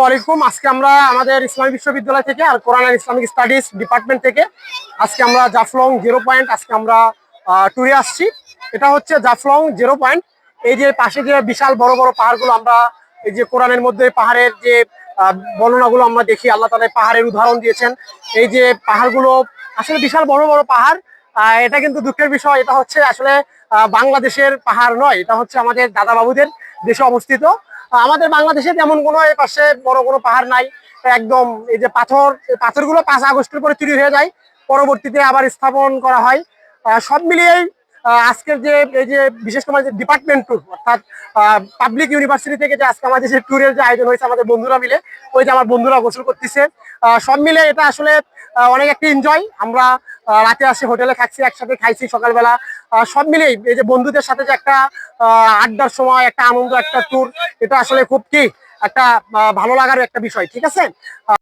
ওয়ালাইকুম আজকে আমরা আমাদের ইসলামী বিশ্ববিদ্যালয় থেকে আর কোরআন ইসলামিক স্টাডিজ ডিপার্টমেন্ট থেকে আজকে আমরা জাফলং জিরো পয়েন্ট আজকে আমরা ট্যুরে আসছি। এটা হচ্ছে জাফলং জিরো পয়েন্ট। এই যে পাশে যে বিশাল বড় বড় পাহাড়গুলো আমরা, এই যে কোরআনের মধ্যে পাহাড়ের যে বর্ণনাগুলো আমরা দেখি, আল্লাহ তাদের পাহাড়ের উদাহরণ দিয়েছেন। এই যে পাহাড়গুলো আসলে বিশাল বড় বড় পাহাড় এটা কিন্তু দুঃখের বিষয়। এটা হচ্ছে আসলে বাংলাদেশের পাহাড় নয়, এটা হচ্ছে আমাদের দাদা বাবুদের দেশে অবস্থিত। আমাদের বাংলাদেশে তেমন কোনো এই পাশে বড় কোনো পাহাড় নাই। একদম এই যে পাথর পাথরগুলো পাঁচ আগস্টের পরে তৈরি হয়ে যায়। পরবর্তীতে আবার স্থাপন করা হয়। সব মিলিয়েই আজকের যে, এই যে বিশেষ করে যে ডিপার্টমেন্ট ট্যুর অর্থাৎ পাবলিক ইউনিভার্সিটি থেকে যে আজকে আমাদের যে ট্যুরের যে আয়োজন হয়েছে আমাদের বন্ধুরা মিলে, ওই যে আমার বন্ধুরা গোসল করতেছে। সব মিলে এটা আসলে অনেক একটা এনজয় আমরা রাতে আসে হোটেলে খাচ্ছি, একসাথে খাইছি সকালবেলা। সব মিলেই এই যে বন্ধুদের সাথে যে একটা আড্ডার সময়, একটা আনন্দ, একটা ট্যুর এটা আসলে খুব কি একটা ভালো লাগার একটা বিষয়, ঠিক আছে?